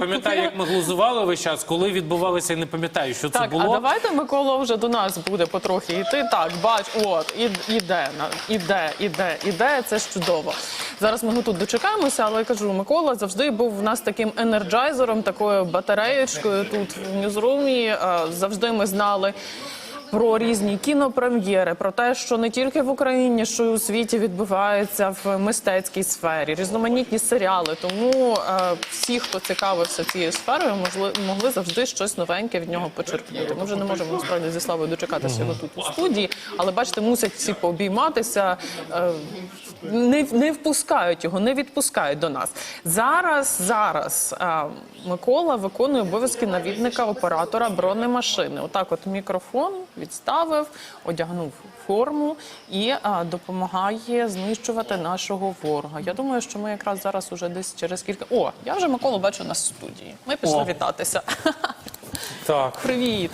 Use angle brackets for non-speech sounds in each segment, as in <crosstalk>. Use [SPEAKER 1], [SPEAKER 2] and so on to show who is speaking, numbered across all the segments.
[SPEAKER 1] Пам'ятаю, як ми глузували весь час, коли відбувалося, я не пам'ятаю, що це
[SPEAKER 2] Так,
[SPEAKER 1] було.
[SPEAKER 2] а давайте Микола вже до нас буде потрохи йти. Так, бач, от, і- іде, на- іде, іде, іде, це ж чудово. Зараз ми тут дочекаємося, але я кажу, Микола завжди був в нас таким енерджайзером, такою батареєчкою тут в ньюзрумі. Е, Завжди ми знали. Про різні кінопрем'єри, про те, що не тільки в Україні, що й у світі відбувається в мистецькій сфері, різноманітні серіали. Тому е, всі, хто цікавився цією сферою, могли, могли завжди щось новеньке від нього почерпнути. Ми вже не можемо насправді зі славою дочекатися його тут у студії, але бачите, мусять всі пообійматися. Е, не, не впускають його, не відпускають до нас. Зараз, зараз е, Микола виконує обов'язки навідника оператора бронемашини. Отак, от мікрофон відставив, одягнув форму і е, допомагає знищувати нашого ворога. Я думаю, що ми якраз зараз уже десь через кілька. О, я вже Миколу бачу на студії. Ми пішли
[SPEAKER 1] О.
[SPEAKER 2] вітатися.
[SPEAKER 1] Так. <laughs>
[SPEAKER 2] Привіт.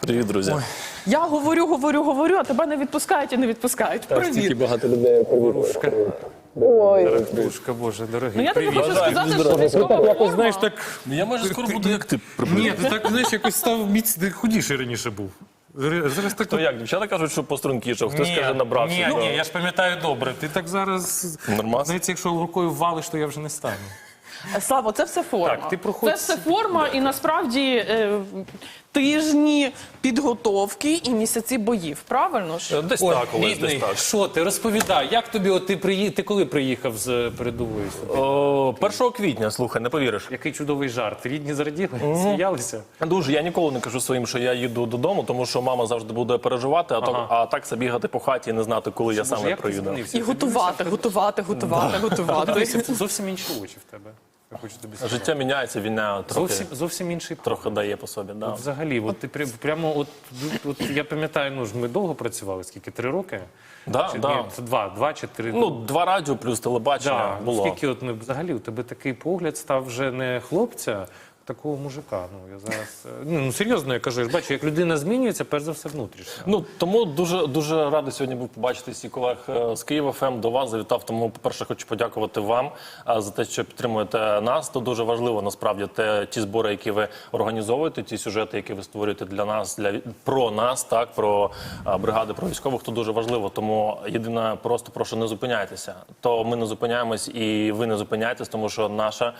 [SPEAKER 3] Привіт, друзі.
[SPEAKER 2] Я говорю, говорю, говорю, а тебе не відпускають і не відпускають. Привіт.
[SPEAKER 3] багато людей
[SPEAKER 1] Ворушка,
[SPEAKER 2] Ой.
[SPEAKER 1] Ворушка, боже, дорогий.
[SPEAKER 2] Ну я тобі
[SPEAKER 1] привіт.
[SPEAKER 2] хочу сказати, що військова форма.
[SPEAKER 1] знаєш, так.
[SPEAKER 3] Я майже скоро буду як ти
[SPEAKER 1] Ні, ти так знаєш, якось став міць, худіший раніше був. Зараз зараз так.
[SPEAKER 3] То як, дівчата кажуть, що пострункішав, хтось каже набрався.
[SPEAKER 1] Ні, ні, я ж пам'ятаю добре. Ти так зараз.
[SPEAKER 3] Нормас.
[SPEAKER 1] Знаєте, якщо рукою валиш, то я вже не стану.
[SPEAKER 2] Слава, це все форма.
[SPEAKER 1] Так, ти проходь-
[SPEAKER 2] Це все форма, і насправді е, тижні підготовки і місяці боїв. Правильно ж?
[SPEAKER 3] Е, Десь
[SPEAKER 1] Ой,
[SPEAKER 3] так, Олесь,
[SPEAKER 1] бідний,
[SPEAKER 3] десь так.
[SPEAKER 1] Що ти розповідай? Як тобі, от ти приї... ти коли приїхав з передової сюди?
[SPEAKER 3] О, 1 квітня, слухай, не повіриш.
[SPEAKER 1] Який чудовий жарт. Рідні зраділи, сміялися.
[SPEAKER 3] Дуже я ніколи не кажу своїм, що я їду додому, тому що мама завжди буде переживати, а, то,
[SPEAKER 1] Ага.
[SPEAKER 3] а так це бігати по хаті і не знати, коли я
[SPEAKER 1] Боже,
[SPEAKER 3] саме
[SPEAKER 1] як ти
[SPEAKER 3] приїду.
[SPEAKER 1] змінився?
[SPEAKER 2] І готувати, готувати, готувати, готувати.
[SPEAKER 1] Зовсім інші очі в тебе. Я хочу тобі сказати.
[SPEAKER 3] Життя міняється, війна трохи,
[SPEAKER 1] Зовсім, зовсім інший
[SPEAKER 3] трохи дає по собі. Да.
[SPEAKER 1] Взагалі, от ти прям- прямо от, от я пам'ятаю, ну ж ми довго працювали, скільки три роки?
[SPEAKER 3] Да,
[SPEAKER 1] Чи,
[SPEAKER 3] да.
[SPEAKER 1] ні, це два, два чи три.
[SPEAKER 3] Ну, два радіо плюс телебачення
[SPEAKER 1] да.
[SPEAKER 3] було.
[SPEAKER 1] Скільки от ну, взагалі у тебе такий погляд став вже не хлопця, такого мужика. Ну я зараз е, ну, ну серйозно я кажу, я ж бачу, як людина змінюється, перш за все внутрішньо.
[SPEAKER 3] Ну тому дуже дуже радий сьогодні був побачити всіх колег е, з Києва ФМ до вас завітав. Тому, по-перше, хочу подякувати вам е, за те, що підтримуєте нас. То дуже важливо насправді те ті збори, які ви організовуєте, ті сюжети, які ви створюєте для нас, для про нас, так про бригади, про військових. То дуже важливо. Тому єдине, просто прошу не зупиняйтеся. То ми не зупиняємось, і ви не зупиняйтесь, тому що наша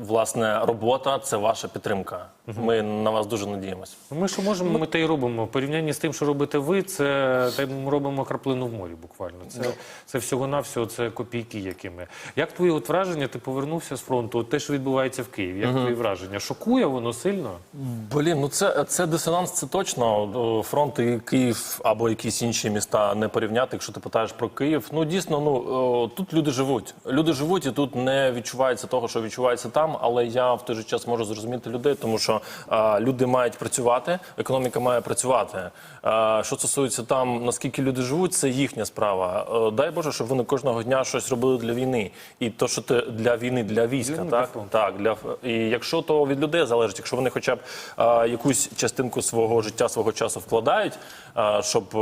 [SPEAKER 3] власне робота це ваша підтримка. Ми на вас дуже надіємося.
[SPEAKER 1] Ми що можемо, ми те й робимо. В порівнянні з тим, що робите ви, це та й ми робимо краплину в морі буквально. Це, це всього-навсього, це копійки якими. Як твої от враження, ти повернувся з фронту, от те, що відбувається в Києві, як твої враження? Шокує воно сильно?
[SPEAKER 3] Блін, ну це, це дисонанс, це точно. Фронт і Київ або якісь інші міста не порівняти. Якщо ти питаєш про Київ, ну дійсно, ну тут люди живуть. Люди живуть, і тут не відчувається того, що відчувається там. Але я в той же час можу зрозуміти людей, тому що а, люди мають працювати, економіка має працювати. А, що стосується там, наскільки люди живуть, це їхня справа. Е, дай Боже, щоб вони кожного дня щось робили для війни. І то, що ти для війни, для війська,
[SPEAKER 1] Для- для
[SPEAKER 3] так
[SPEAKER 1] фронту.
[SPEAKER 3] так, для і якщо то від людей залежить, якщо вони хоча б а, якусь частинку свого життя, свого часу вкладають, а, щоб е,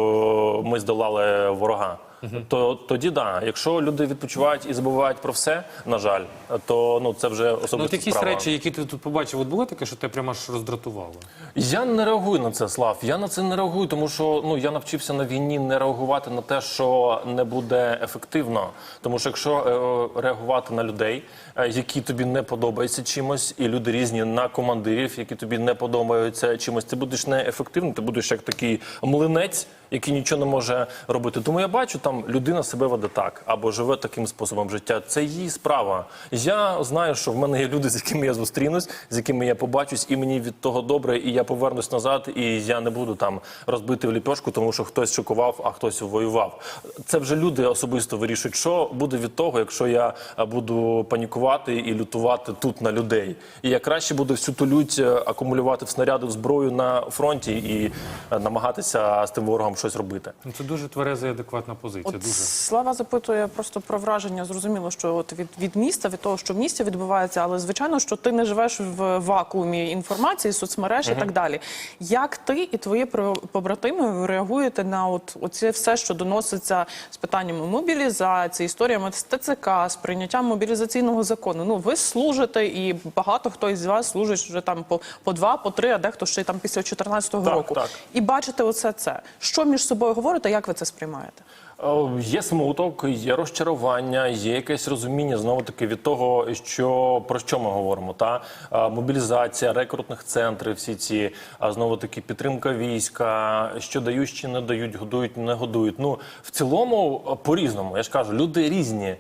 [SPEAKER 3] ми здолали ворога. То тоді да, якщо люди відпочивають і забувають про все, на жаль, то ну це вже особисто
[SPEAKER 1] Ну, от якісь
[SPEAKER 3] справа.
[SPEAKER 1] речі, які ти тут побачив, от було таке, що тебе прямо аж роздратувало?
[SPEAKER 3] Я не реагую на це, Слав. Я на це не реагую, тому що ну я навчився на війні не реагувати на те, що не буде ефективно. Тому що якщо е, реагувати на людей, е, які тобі не подобаються чимось, і люди різні на командирів, які тобі не подобаються чимось, ти будеш неефективним, ти будеш як такий млинець, який нічого не може робити. Тому я бачу, там людина себе веде так або живе таким способом життя. Це її справа. Я знаю, що в мене є люди, з якими я зустрінусь, з якими я побачусь, і мені від того добре, і я повернусь назад, і я не буду там розбити в ліпешку, тому що хтось шокував, а хтось воював. Це вже люди особисто вирішують, що буде від того, якщо я буду панікувати і лютувати тут на людей. І я краще буду всю ту лють е, акумулювати в снаряди в зброю на фронті і е, намагатися з тим ворогом щось робити.
[SPEAKER 1] Ну, Це дуже твереза і адекватна позиція.
[SPEAKER 2] От
[SPEAKER 1] Дуже.
[SPEAKER 2] Слава запитує просто про враження. Зрозуміло, що от від, від міста, від того, що в місті відбувається, але звичайно, що ти не живеш в вакуумі інформації, соцмереж і так далі. Як ти і твої про- побратими реагуєте на от оце все, що доноситься з питаннями мобілізації, історіями з ТЦК, з прийняттям мобілізаційного закону? Ну ви служите, і багато хто із вас служить вже там по, по два, по три, а дехто ще й там після 14-го
[SPEAKER 3] Так,
[SPEAKER 2] року.
[SPEAKER 3] так.
[SPEAKER 2] І бачите оце це. Що між собою говорите? Як ви це сприймаєте?
[SPEAKER 3] Е, Є смуток, є розчарування, є якесь розуміння знову таки від того, що про що ми говоримо. Та Е, мобілізація, рекрутних центрів, всі ці а знову таки підтримка війська, що дають, що не дають, годують, не годують. Ну в цілому е, по-різному. Я ж кажу, люди різні.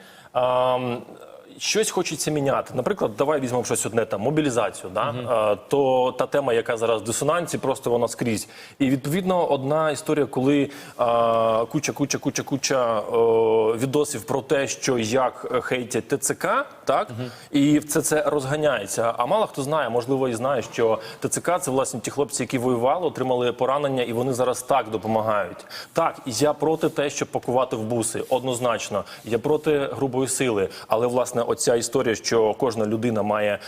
[SPEAKER 3] Щось хочеться міняти. Наприклад, давай візьмемо щось одне там мобілізацію. Да? Е, то та тема, яка зараз в дисонансі, просто вона скрізь. І відповідно одна історія, коли е, куча, куча, куча, куча е, відосів про те, що як хейтять ТЦК, так і це це розганяється. А мало хто знає, можливо, і знає, що ТЦК це власне ті хлопці, які воювали, отримали поранення, і вони зараз так допомагають. Так, я проти те, щоб пакувати в буси, однозначно. Я проти грубої сили, але власне оця історія, що кожна людина має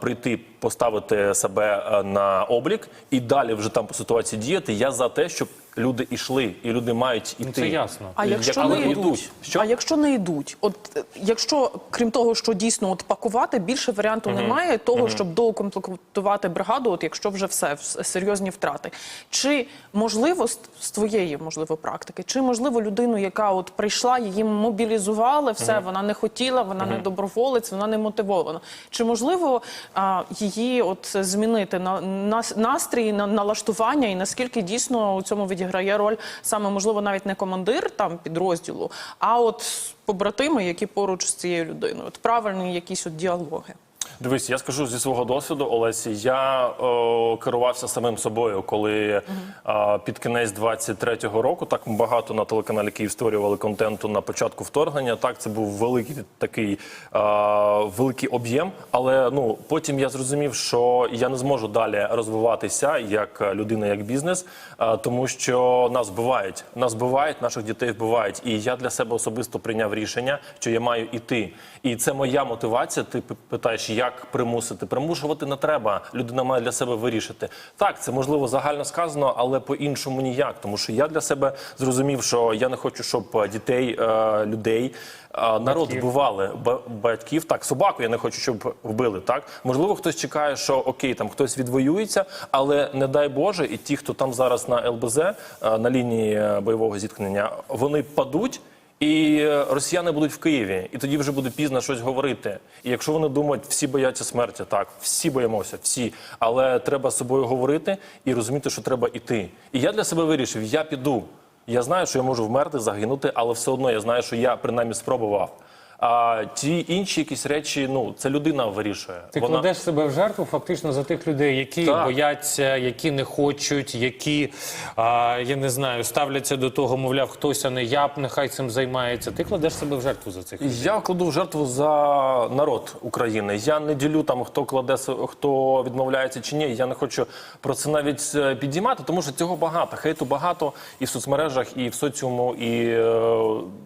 [SPEAKER 3] прийти, поставити себе на облік і далі вже там по ситуації діяти. Я за те, щоб люди йшли, і люди мають іти.
[SPEAKER 1] Ну, це ясно.
[SPEAKER 2] А якщо
[SPEAKER 3] Але
[SPEAKER 2] не
[SPEAKER 3] йдуть. Що?
[SPEAKER 2] а якщо не йдуть, от е, якщо крім того, що дійсно от пакувати, більше варіанту немає того, щоб доукомплектувати бригаду, от якщо вже все вс- серйозні втрати. Чи можливо з, з твоєї можливо практики, чи можливо людину, яка от прийшла, її мобілізували, все вона не хотіла, вона не доброволець, вона не мотивована. Чи можливо а, її от змінити на, на настрій, на налаштування, і наскільки дійсно у цьому відіграє роль саме можливо навіть не командир там підрозділу, а от побратими, які поруч з цією людиною, от правильні якісь от діалоги.
[SPEAKER 3] Дивись, я скажу зі свого досвіду, Олесі. Я е, керувався самим собою, коли е, під кінець 23-го року так багато на телеканалі Київ створювали контенту на початку вторгнення. Так, це був великий такий е, великий об'єм. Але ну потім я зрозумів, що я не зможу далі розвиватися як людина, як бізнес, е, тому що нас вбивають. Нас вбивають, наших дітей вбивають. І я для себе особисто прийняв рішення, що я маю іти. І це моя мотивація. Ти питаєш, як примусити? Примушувати не треба. Людина має для себе вирішити. Так, це можливо загально сказано, але по-іншому ніяк. Тому що я для себе зрозумів, що я не хочу, щоб е, дітей, е, людей. е, Народ вбивали Ба- батьків, так собаку я не хочу, щоб вбили. Так можливо, хтось чекає, що окей, там хтось відвоюється, але не дай Боже, і ті, хто там зараз на ЛБЗ на лінії бойового зіткнення, вони падуть. І е, росіяни будуть в Києві, і тоді вже буде пізно щось говорити. І якщо вони думають, всі бояться смерті, так всі боїмося, всі. Але треба з собою говорити і розуміти, що треба іти. І я для себе вирішив: я піду. Я знаю, що я можу вмерти, загинути, але все одно я знаю, що я принаймні спробував. А ті інші якісь речі, ну це людина вирішує.
[SPEAKER 1] Ти кладеш себе в жертву фактично за тих людей, які
[SPEAKER 3] Так.
[SPEAKER 1] бояться, які не хочуть, які а, я не знаю, ставляться до того, мовляв, хтось, а не я, нехай цим займається. Ти кладеш себе в жертву за цих людей.
[SPEAKER 3] Я кладу в жертву за народ України. Я не ділю там, хто кладе хто відмовляється чи ні. Я не хочу про це навіть е, підіймати, тому що цього багато. Хейту багато і в соцмережах, і в соціуму, і е,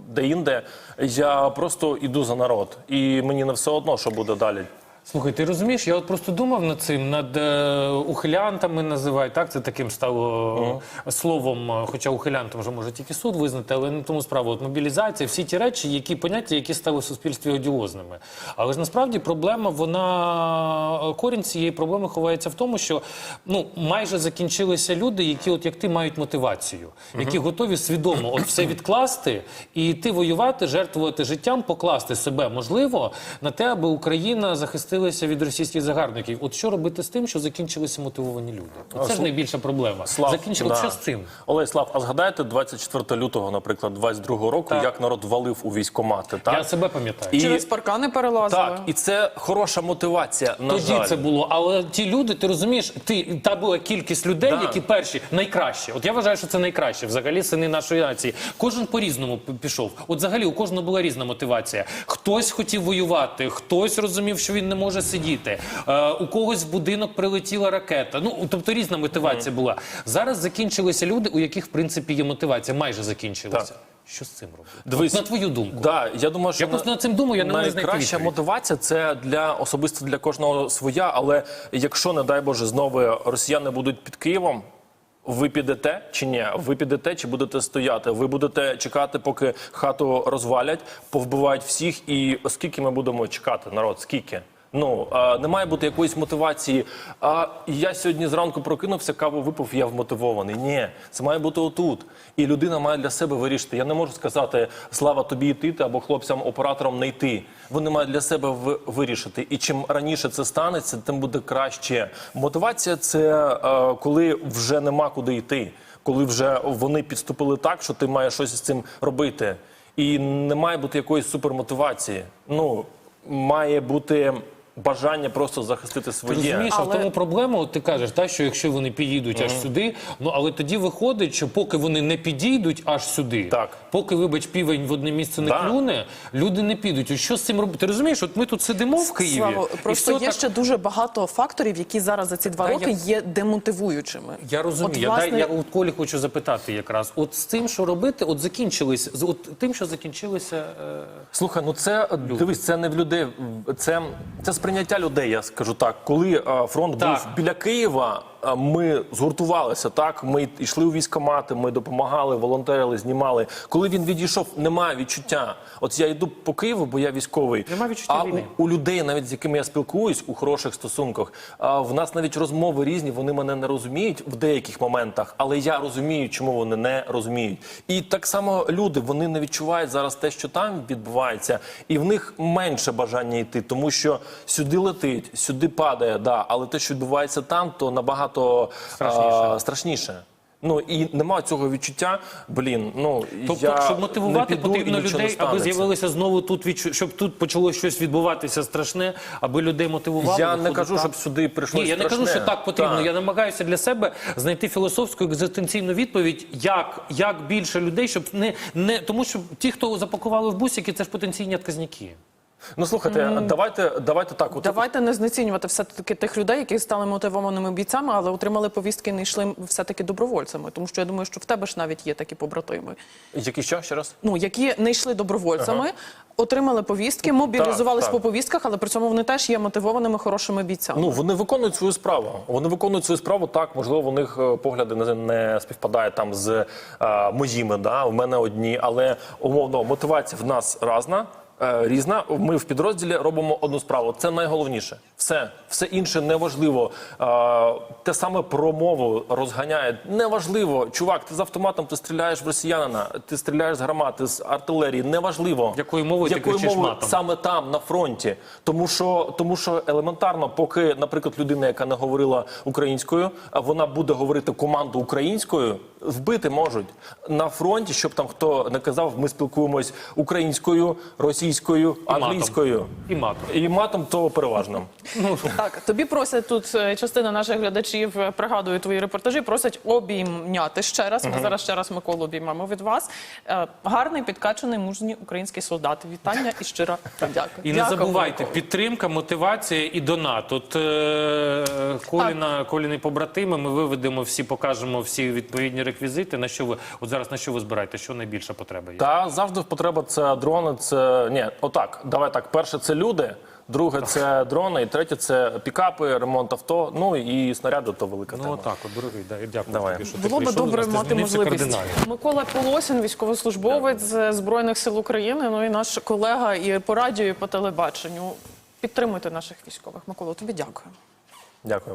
[SPEAKER 3] де-інде. Я просто іду за народ, і мені не все одно, що буде далі.
[SPEAKER 1] Слухай, ти розумієш, я от просто думав над цим, над е, ухилянтами називають, так? Це таким стало е, словом, хоча ухилянтом вже може тільки суд визнати, але не тому справа. От мобілізація, всі ті речі, які поняття, які стали в суспільстві одіозними. Але ж насправді проблема, вона е, корінь цієї проблеми ховається в тому, що ну майже закінчилися люди, які, от як ти, мають мотивацію, які готові свідомо от все відкласти і йти воювати, жертвувати життям, покласти себе можливо на те, аби Україна захистилася від російських загарбників. От що робити з тим, що закінчилися мотивовані люди? Це ж найбільша проблема.
[SPEAKER 3] Слав,
[SPEAKER 1] Закінчили
[SPEAKER 3] да.
[SPEAKER 1] що з цим?
[SPEAKER 3] Олег Слав, а згадаєте 24 лютого, наприклад, 22 року,
[SPEAKER 1] Так.
[SPEAKER 3] як народ валив у військомати? Так
[SPEAKER 1] Я себе пам'ятаю.
[SPEAKER 3] І-
[SPEAKER 2] Через паркани перелазили.
[SPEAKER 3] так, і це хороша мотивація. На
[SPEAKER 1] Тоді
[SPEAKER 3] жаль.
[SPEAKER 1] це було, але ті люди, ти розумієш, ти та була кількість людей,
[SPEAKER 3] Да.
[SPEAKER 1] які перші найкраще. От я вважаю, що це найкраще. Взагалі сини нашої нації. Кожен по-різному пішов. От взагалі у кожного була різна мотивація. Хтось хотів воювати, хтось розумів, що він не може може сидіти. Е, у когось в будинок прилетіла ракета. Ну тобто різна мотивація була. Зараз закінчилися люди, у яких в принципі є мотивація, майже закінчилася.
[SPEAKER 3] Так.
[SPEAKER 1] Що з цим робити?
[SPEAKER 3] Дивись,
[SPEAKER 1] От на твою думку.
[SPEAKER 3] Да, я думаю, що
[SPEAKER 1] Я просто над цим думаю, я не можу знайти
[SPEAKER 3] найкраща мотивація це для особисто для кожного своя. Але якщо, не дай Боже, знову росіяни будуть під Києвом. Ви підете чи ні? Ви підете чи будете стояти? Ви будете чекати, поки хату розвалять, повбивають всіх. І скільки ми будемо чекати, народ? Скільки? Ну не має бути якоїсь мотивації. А я сьогодні зранку прокинувся, каву випив, я вмотивований. Ні, це має бути отут. І людина має для себе вирішити. Я не можу сказати слава тобі йти або хлопцям-операторам не йти. Вони мають для себе вирішити. І чим раніше це станеться, тим буде краще. Мотивація це коли вже нема куди йти, коли вже вони підступили так, що ти маєш щось з цим робити. І не має бути якоїсь супермотивації. Ну має бути бажання просто захистити
[SPEAKER 1] Ти розумієш, але... а в тому проблема, от ти кажеш, та, що якщо вони підійдуть аж сюди, ну але тоді виходить, що поки вони не підійдуть аж сюди,
[SPEAKER 3] Так.
[SPEAKER 1] Поки, вибач, півень в одне місце не
[SPEAKER 3] Да.
[SPEAKER 1] клюне, люди не підуть. Що з цим робити? Ти розумієш, от ми тут сидимо в Києві.
[SPEAKER 2] Слава,
[SPEAKER 1] і
[SPEAKER 2] просто
[SPEAKER 1] все
[SPEAKER 2] є
[SPEAKER 1] так-
[SPEAKER 2] ще дуже багато факторів, які зараз за ці два
[SPEAKER 1] Та
[SPEAKER 2] роки
[SPEAKER 1] я-
[SPEAKER 2] є демотивуючими.
[SPEAKER 1] Я розумію.
[SPEAKER 2] От,
[SPEAKER 1] я,
[SPEAKER 2] власне,
[SPEAKER 1] дай, я от Колі хочу запитати якраз. От з тим, що робити, от закінчились, з от тим, що закінчилися. Е...
[SPEAKER 3] Слухай, ну це дивись, це не в людей, це, це сприйняття людей. Я скажу так. Коли а, фронт
[SPEAKER 1] Так.
[SPEAKER 3] був біля Києва, ми згуртувалися. Так, ми йшли у військкомати, ми допомагали, волонтерили, знімали. Коли він відійшов, немає відчуття. От я йду по Києву, бо я військовий.
[SPEAKER 1] Нема відчуття
[SPEAKER 3] а
[SPEAKER 1] війни.
[SPEAKER 3] У, у людей, навіть з якими я спілкуюсь у хороших стосунках, а, в нас навіть розмови різні. Вони мене не розуміють в деяких моментах, але я розумію, чому вони не розуміють. І так само люди вони не відчувають зараз те, що там відбувається, і в них менше бажання йти, тому що сюди летить, сюди падає, да, але те, що відбувається там, то набагато
[SPEAKER 1] Страшніше.
[SPEAKER 3] а, страшніше. Ну і нема цього відчуття. Блін, ну
[SPEAKER 1] Тобто,
[SPEAKER 3] я
[SPEAKER 1] щоб
[SPEAKER 3] не
[SPEAKER 1] мотивувати, потрібно людей, аби з'явилися знову тут відчу... щоб тут почало щось відбуватися страшне, аби людей мотивували.
[SPEAKER 3] Я не кажу,
[SPEAKER 1] так.
[SPEAKER 3] щоб сюди прийшло.
[SPEAKER 1] Ні, я не кажу, що так потрібно.
[SPEAKER 3] Так.
[SPEAKER 1] Я намагаюся для себе знайти філософську екзистенційну відповідь, як, як більше людей, щоб не, не тому, що ті, хто запакували в бусики, це ж потенційні отказники.
[SPEAKER 3] Ну слухайте, давайте, давайте так. От
[SPEAKER 2] Давайте не знецінювати все-таки тих людей, які стали мотивованими бійцями, але отримали повістки і не йшли все-таки добровольцями. Тому що я думаю, що в тебе ж навіть є такі побратими.
[SPEAKER 3] Які що ще раз?
[SPEAKER 2] Ну, які не йшли добровольцями, отримали повістки, мобілізувались
[SPEAKER 3] так.
[SPEAKER 2] по повістках, але при цьому вони теж є мотивованими хорошими бійцями.
[SPEAKER 3] Ну вони виконують свою справу. Вони виконують свою справу так. Можливо, у них е, погляди не, не співпадають там з е, моїми. Да, в мене одні, але умовно мотивація в нас разна. Е, Різна, ми в підрозділі робимо одну справу. Це найголовніше. Все, все інше неважливо. Е, Те саме про мову розганяє. Неважливо, чувак. Ти з автоматом ти стріляєш в росіянина, ти стріляєш з гармати, з артилерії. Неважливо,
[SPEAKER 1] Якою мовою ти кричиш
[SPEAKER 3] мовою
[SPEAKER 1] матом?
[SPEAKER 3] саме там на фронті, тому що тому що елементарно, поки, наприклад, людина, яка не говорила українською, вона буде говорити команду українською, вбити можуть на фронті, щоб там хто не казав, ми спілкуємось українською, російською, англійською
[SPEAKER 1] І матом.
[SPEAKER 3] і матом, то переважно. <laughs>
[SPEAKER 2] Так, тобі просять тут е, частина наших глядачів е, пригадую твої репортажі, просять обійняти ще раз. Ми зараз ще раз Миколу обіймемо від вас. Е, Гарний, підкачаний, мужній український солдат. Вітання і щира подяка.
[SPEAKER 1] І не забувайте,
[SPEAKER 2] Микола.
[SPEAKER 1] підтримка, мотивація і донат. От е, Коліна, Коліни побратими, ми виведемо всі, покажемо всі відповідні реквізити. На що ви от зараз на що ви збираєте? Що найбільша потреба є?
[SPEAKER 3] Та завжди потреба це дрони. Це ні, отак. Давай так. Перше це люди. Друге це дрони, і третє це пікапи, ремонт авто. Ну і снаряди то велика
[SPEAKER 1] Ну
[SPEAKER 3] тема.
[SPEAKER 1] отак, от, дорогий, да, і дякую
[SPEAKER 3] Давай.
[SPEAKER 1] тобі, що ти
[SPEAKER 2] Було би
[SPEAKER 1] прийшов.
[SPEAKER 2] добре
[SPEAKER 1] ти
[SPEAKER 2] мати
[SPEAKER 1] змінився
[SPEAKER 2] можливість.
[SPEAKER 1] кардинально.
[SPEAKER 2] Микола Полосін, військовослужбовець з Збройних сил України, ну і наш колега і по радіо, і по телебаченню. Підтримуйте наших військових. Микола, тобі дякую.
[SPEAKER 3] Дякую вам.